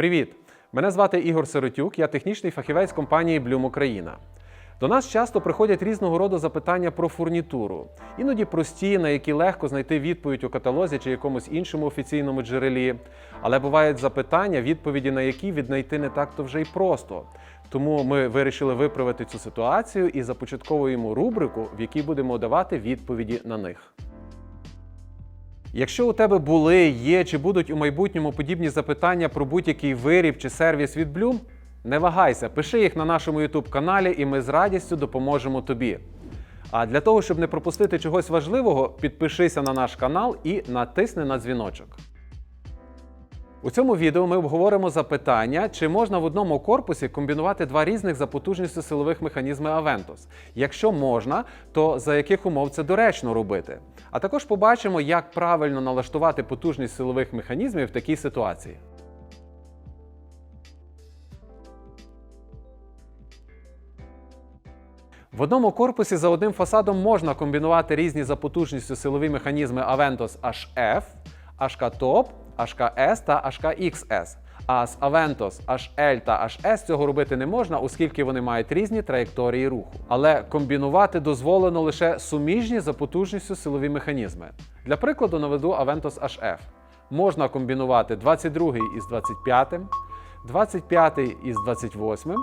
Привіт! Мене звати Ігор Сиротюк, я технічний фахівець компанії Bloom Україна. До нас часто приходять різного роду запитання про фурнітуру, іноді прості, на які легко знайти відповідь у каталозі чи якомусь іншому офіційному джерелі. Але бувають запитання, відповіді на які віднайти не так-то вже й просто. Тому ми вирішили виправити цю ситуацію і започатковуємо рубрику, в якій будемо давати відповіді на них. Якщо у тебе були, є чи будуть у майбутньому подібні запитання про будь-який виріб чи сервіс від Bloom, не вагайся, пиши їх на нашому YouTube каналі, і ми з радістю допоможемо тобі. А для того, щоб не пропустити чогось важливого, підпишися на наш канал і натисни на дзвіночок. У цьому відео ми обговоримо запитання, чи можна в одному корпусі комбінувати два різних за потужністю силових механізми Aventus. Якщо можна, то за яких умов це доречно робити. А також побачимо, як правильно налаштувати потужність силових механізмів в такій ситуації. В одному корпусі за одним фасадом можна комбінувати різні за потужністю силові механізми Aventus HF, HK Top, HKS та HKXS. А з Aventus HL та HS цього робити не можна, оскільки вони мають різні траєкторії руху. Але комбінувати дозволено лише суміжні за потужністю силові механізми. Для прикладу наведу Aventus HF. Можна комбінувати 22 із 25, 25 із 28,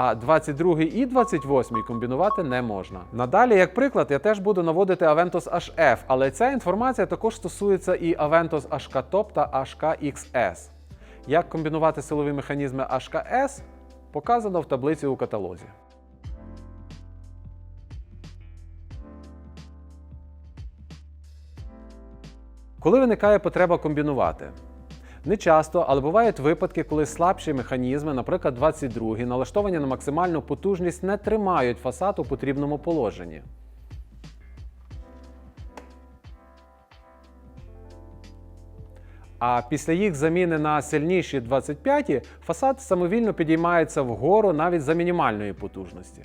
а 22 і 28 комбінувати не можна. Надалі, як приклад, я теж буду наводити Aventus HF, але ця інформація також стосується і Aventus HK Top та HKXS. Як комбінувати силові механізми HKS, показано в таблиці у каталозі. Коли виникає потреба комбінувати? Не часто, але бувають випадки, коли слабші механізми, наприклад, 22 налаштовані на максимальну потужність, не тримають фасад у потрібному положенні. А після їх заміни на сильніші 25 фасад самовільно підіймається вгору навіть за мінімальної потужності.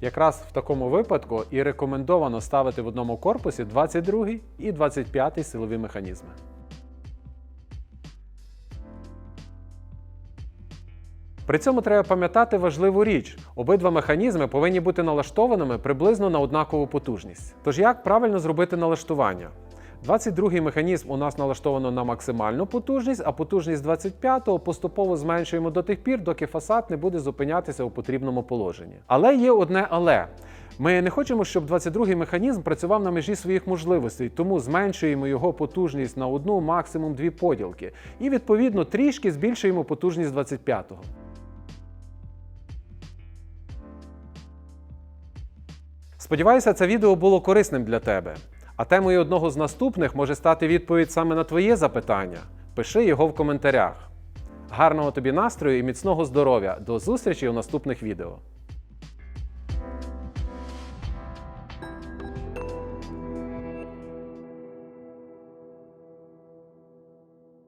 Якраз в такому випадку і рекомендовано ставити в одному корпусі 22 і 25 силові механізми. При цьому треба пам'ятати важливу річ: обидва механізми повинні бути налаштованими приблизно на однакову потужність. Тож як правильно зробити налаштування? 22-й механізм у нас налаштовано на максимальну потужність, а потужність 25-го поступово зменшуємо до тих пір, доки фасад не буде зупинятися у потрібному положенні. Але є одне але. Ми не хочемо, щоб 22-й механізм працював на межі своїх можливостей, тому зменшуємо його потужність на одну, максимум дві поділки. І відповідно трішки збільшуємо потужність 25-го. Сподіваюся, це відео було корисним для тебе. А темою одного з наступних може стати відповідь саме на твоє запитання. Пиши його в коментарях. Гарного тобі настрою і міцного здоров'я! До зустрічі у наступних відео!